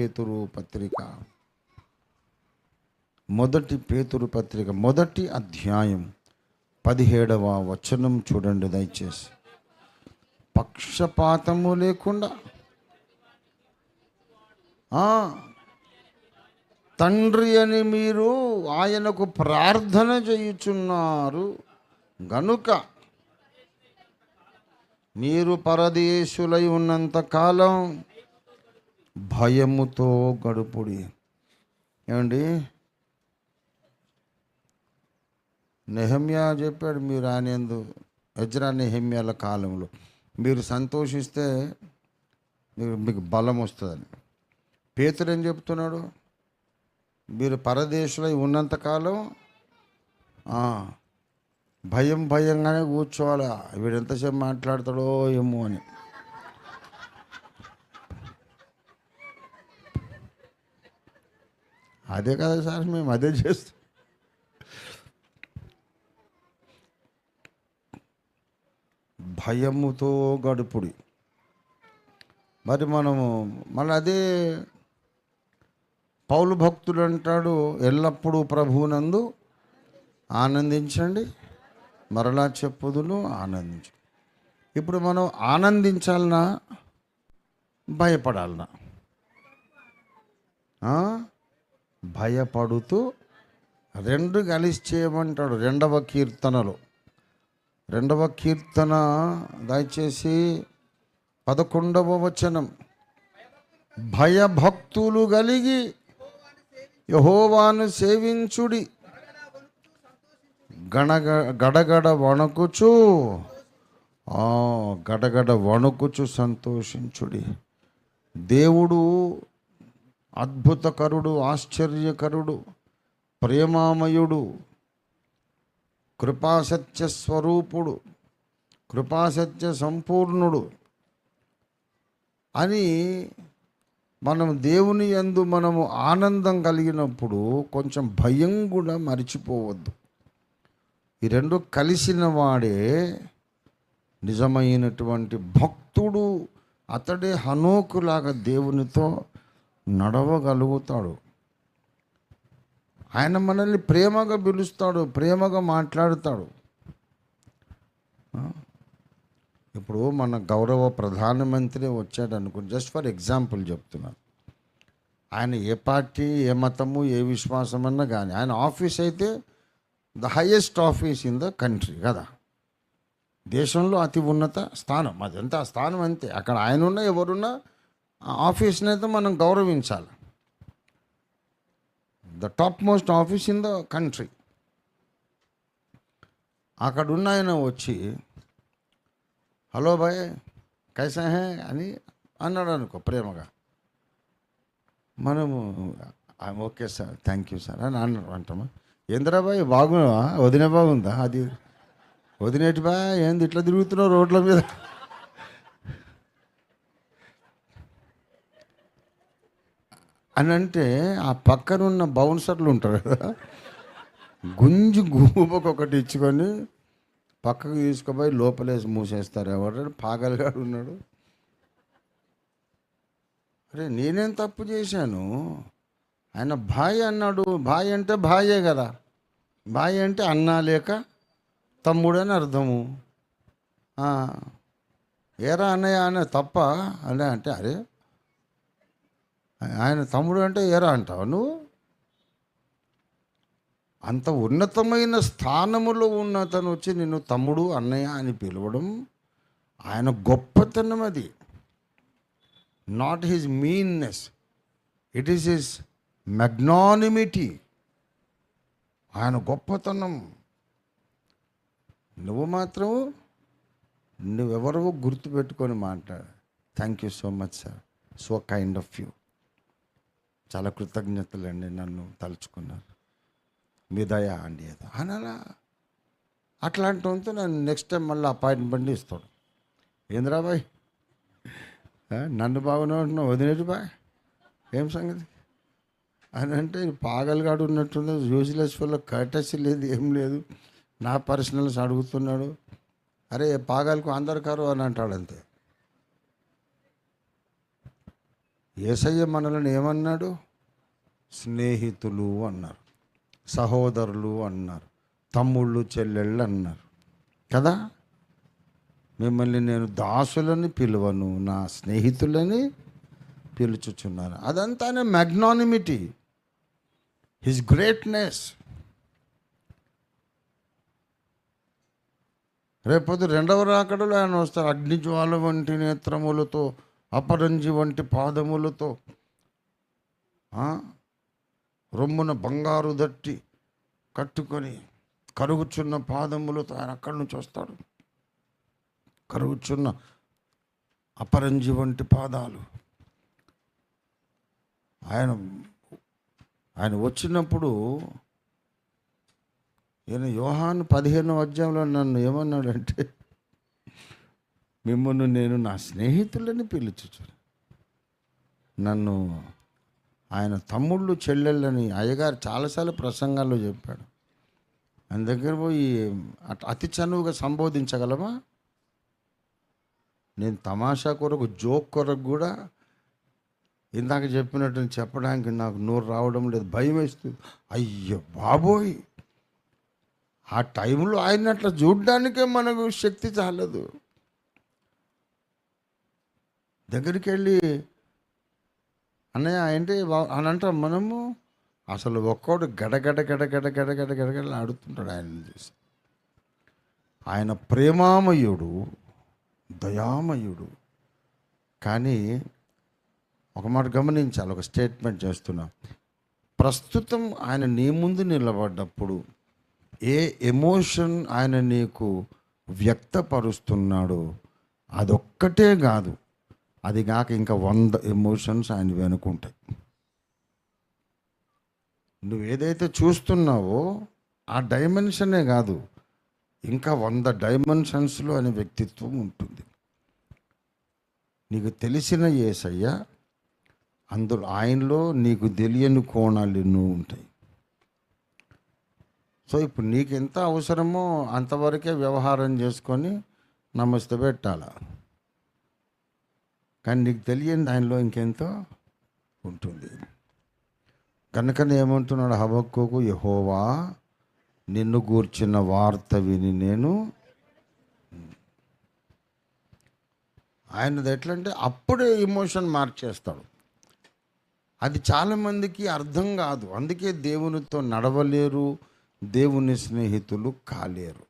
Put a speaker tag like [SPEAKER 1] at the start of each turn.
[SPEAKER 1] పేతురు పత్రిక. మొదటి పేతురు పత్రిక మొదటి అధ్యాయం పదిహేడవ వచనం చూడండి దయచేసి. పక్షపాతము లేకుండా తండ్రి అని మీరు ఆయనకు ప్రార్థన చేయుచున్నారు. గనుక మీరు పరదేశులై ఉన్నంత కాలం భయముతో గడుపుడి. ఏమండి? నెహమ్యా చెప్పాడు మీరు ఆయన ఎజ్రా నెహమ్యాల కాలంలో. మీరు సంతోషిస్తే మీరు మీకు బలం వస్తుందని. పేతురు ఏం చెప్తున్నాడు? మీరు పరదేశులై ఉన్నంతకాలం భయం భయంగానే కూర్చోవాలా? వీడు ఎంతసేపు మాట్లాడతాడో ఏమో అని. అదే కదా సార్ మేము అదే చేస్తాం. భయముతో గడుపుడి. మరి మనము మళ్ళీ అదే పౌలు భక్తుడు అంటాడు ఎల్లప్పుడూ ప్రభువునందు ఆనందించండి మరలా చెప్పుదును ఆనందించు. ఇప్పుడు మనం ఆనందించాలనా భయపడాలనా? భయపడుతూ రెండు కలిసి చేయమంటాడు రెండవ కీర్తనలో. రెండవ కీర్తన దయచేసి పదకొండవ వచనం. భయభక్తులు కలిగి యహోవాను సేవించుడి. గణగ గడగడ వణుకుచు. గడగడ వణుకుచు సంతోషించుడి. దేవుడు అద్భుతకరుడు ఆశ్చర్యకరుడు ప్రేమామయుడు కృపాసత్య స్వరూపుడు కృపాసత్య సంపూర్ణుడు అని మనం దేవుని యందు మనము ఆనందం కలిగినప్పుడు కొంచెం భయం కూడా మర్చిపోవద్దు. ఈ రెండు కలిసిన వాడే నిజమైనటువంటి భక్తుడు అతడే హనోకులాగా దేవునితో నడవగలుగుతాడు. ఆయన మనల్ని ప్రేమగా పిలుస్తాడు ప్రేమగా మాట్లాడుతాడు. ఇప్పుడు మన గౌరవ ప్రధానమంత్రి వచ్చాడు అనుకుని జస్ట్ ఫర్ ఎగ్జాంపుల్ చెప్తున్నాను. ఆయన ఏ పార్టీ ఏ మతము ఏ విశ్వాసం అన్నా కానీ ఆయన ఆఫీస్ అయితే the highest office in the country కదా. దేశంలో అతి ఉన్నత స్థానం అదంతా ఆ స్థానం అంతే. అక్కడ ఆయన ఉన్నా ఎవరున్నా ఆ ఆఫీస్ని అయితే మనం గౌరవించాలి. The top most office in the country అక్కడ ఉన్న ఆయన వచ్చి హలో భాయ్ కైసా హే? అని అన్నాడు అనుకో ప్రేమగా. మనము okay sir thank you sir అని అన్నాడు అంటామా? ఏందిరా బాయ్ బాగున్నావా? వదిన బాగుందా? అది వదినేటి బా ఏంది ఇట్లా తిరుగుతున్నావు రోడ్ల మీద? అని అంటే ఆ పక్కనున్న బౌన్సర్లు ఉంటారు కదా గుంజు గూబకొకటి ఇచ్చుకొని పక్కకు తీసుకుపోయి లోపలేసి మూసేస్తారు ఎవరు? పాగలిగాడు ఉన్నాడు. అరే నేనేం తప్పు చేశాను? ఆయన భాయ్ అన్నాడు. భాయ్ అంటే భాయే కదా. భాయ్ అంటే అన్నా లేక తమ్ముడు అని అర్థము. ఏరా అన్నయ్య అనే తప్ప అనే అంటే అరే ఆయన తమ్ముడు అంటే ఏరా అంటావు నువ్వు? అంత ఉన్నతమైన స్థానములో ఉన్నతను వచ్చి నిన్ను తమ్ముడు అన్నయ్య అని పిలవడం ఆయన గొప్పతనం అది. Not his meanness it is his magnanimity ఆయన గొప్పతనం. నువ్వు మాత్రం నువ్వెవరో గుర్తుపెట్టుకొని మాట్లాడు. Thank you so much sir so kind of you చాలా కృతజ్ఞతలండి నన్ను తలుచుకున్నారు. మీ దయ అండి ఏదో అనాలా అట్లాంటి ఉంటే నన్ను నెక్స్ట్ టైం మళ్ళీ అపాయింట్మెంట్ ఇస్తాడు. ఏందిరా బాయ్? ఆ, నన్ను బాగున్నా వదిలేడు బాయ్. ఏం సంగతి? అని అంటే పాగలగాడు ఉన్నట్టుంది యూజ్లెస్ వల్ల కటసి లేదు ఏం లేదు. నా పర్సనల్స్ అడుగుతున్నాడు. అరే పాగలకు అందరు కారు అని అంటాడు అంతే ఏసయ్య మనల్ని ఏమన్నాడు? స్నేహితులు అన్నారు సహోదరులు అన్నారు తమ్ముళ్ళు చెల్లెళ్ళు అన్నారు. కదా? మిమ్మల్ని నేను దాసులని పిలువను నా స్నేహితులని పిలుచుచున్నాను. అదంతానే మ్యాగ్నానిమిటీ హిజ్ గ్రేట్నెస్ రేపొద్దు రెండవ రాకడలో ఆయన వస్తారు అగ్నిజ్వాల వంటి నేత్రములతో అపరంజి వంటి పాదములతో రొమ్మున బంగారు దట్టి కట్టుకొని కరుగుచున్న పాదములతో ఆయన అక్కడి నుంచి వస్తాడు. కరుగుచున్న అపరంజి వంటి పాదాలు. ఆయన ఆయన వచ్చినప్పుడు ఈయన యోహాను పదిహేను అధ్యాయంలో నన్ను ఏమన్నాడంటే మిమ్మల్ని నేను నా స్నేహితులని పిలుచుచును. నన్ను ఆయన తమ్ముళ్ళు చెల్లెళ్ళని అయ్యగారు చాలాసార్లు ప్రసంగాల్లో చెప్పాడు. ఆయన దగ్గర పోయి అతి చనువుగా సంబోధించగలమా? నేను తమాషా కొరకు జోక్ కొరకు కూడా ఇందాక చెప్పినట్టు చెప్పడానికి నాకు నోరు రావడం లేదు భయం వేస్తుంది. అయ్యో బాబోయ్! ఆ టైంలో ఆయన అట్లా చూడడానికే మనకు శక్తి చాలదు. దగ్గరికి వెళ్ళి అన్నయ్య ఏంటి అని అంటాం మనము అసలు ఒక్కోడు గడగడ గడగడ గడగడ గడగడ ఆడుతుంటాడు ఆయన చూసి. ఆయన ప్రేమామయుడు దయామయుడు. కానీ ఒక మాట గమనించాలి ఒక స్టేట్మెంట్ చేస్తున్నా. ప్రస్తుతం ఆయన నీ ముందు నిలబడ్డప్పుడు ఏ ఎమోషన్ ఆయన నీకు వ్యక్తపరుస్తున్నాడో అదొక్కటే కాదు. అది కాక ఇంకా వంద ఎమోషన్స్ ఆయన వెనుకుంటాయి నువ్వు ఏదైతే చూస్తున్నావో ఆ డైమెన్షనే కాదు ఇంకా వంద డైమెన్షన్స్లో అనే వ్యక్తిత్వం ఉంటుంది. నీకు తెలిసిన ఏసయ్య అందులో ఆయనలో నీకు తెలియని కోణాలు ఎన్నో ఉంటాయి. సో ఇప్పుడు నీకు ఎంత అవసరమో అంతవరకే వ్యవహారం చేసుకొని నమస్తే పెట్టాలా? కానీ నీకు తెలియని దానిలో ఇంకెంతో ఉంటుంది. కనుకనే ఏమంటున్నాడు హబక్కోకు యహోవా నిన్ను గూర్చిన వార్త విని నేను ఆయనది ఎట్లంటే అప్పుడే ఎమోషన్ మార్చేస్తాడు అది చాలామందికి అర్థం కాదు. అందుకే దేవునితో నడవలేరు దేవుని స్నేహితులు కాలేరు.